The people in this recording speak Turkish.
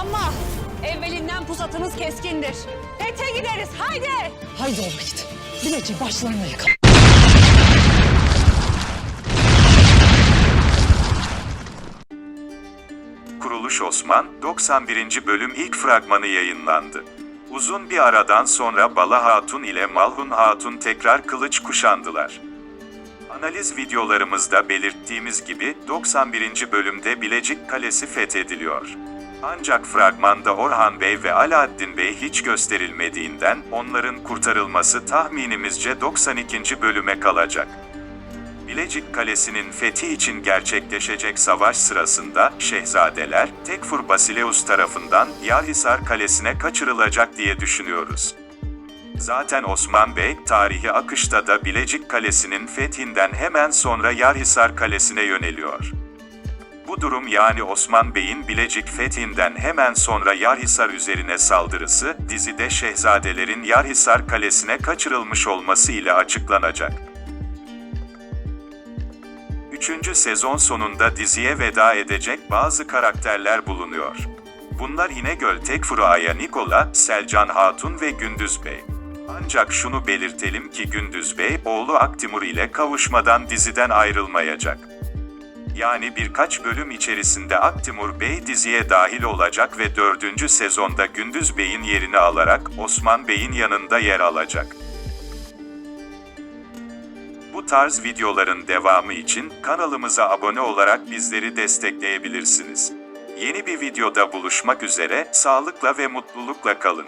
Oyalanma. Evvelinden pusatınız keskindir. Fethe gideriz haydi. Haydi o vakit. Bileci başlarına yakal. Kuruluş Osman, 91. bölüm ilk fragmanı yayınlandı. Uzun bir aradan sonra Bala Hatun ile Malhun Hatun tekrar kılıç kuşandılar. Analiz videolarımızda belirttiğimiz gibi 91. bölümde Bilecik Kalesi fethediliyor. Ancak fragmanda Orhan Bey ve Alaaddin Bey hiç gösterilmediğinden onların kurtarılması tahminimizce 92. bölüme kalacak. Bilecik Kalesi'nin fethi için gerçekleşecek savaş sırasında Şehzadeler, Tekfur Basileus tarafından Yarhisar Kalesi'ne kaçırılacak diye düşünüyoruz. Zaten Osman Bey, tarihi akışta da Bilecik Kalesi'nin fethinden hemen sonra Yarhisar Kalesi'ne yöneliyor. Bu durum yani Osman Bey'in Bilecik fethinden hemen sonra Yarhisar üzerine saldırısı, dizide Şehzadelerin Yarhisar Kalesi'ne kaçırılmış olması ile açıklanacak. Üçüncü sezon sonunda diziye veda edecek bazı karakterler bulunuyor. Bunlar İnegöl Tekfuru Aya Nikola, Selcan Hatun ve Gündüz Bey. Ancak şunu belirtelim ki Gündüz Bey, oğlu Aktimur ile kavuşmadan diziden ayrılmayacak. Yani birkaç bölüm içerisinde Aktimur Bey diziye dahil olacak ve dördüncü sezonda Gündüz Bey'in yerini alarak Osman Bey'in yanında yer alacak. Bu tarz videoların devamı için kanalımıza abone olarak bizleri destekleyebilirsiniz. Yeni bir videoda buluşmak üzere, sağlıkla ve mutlulukla kalın.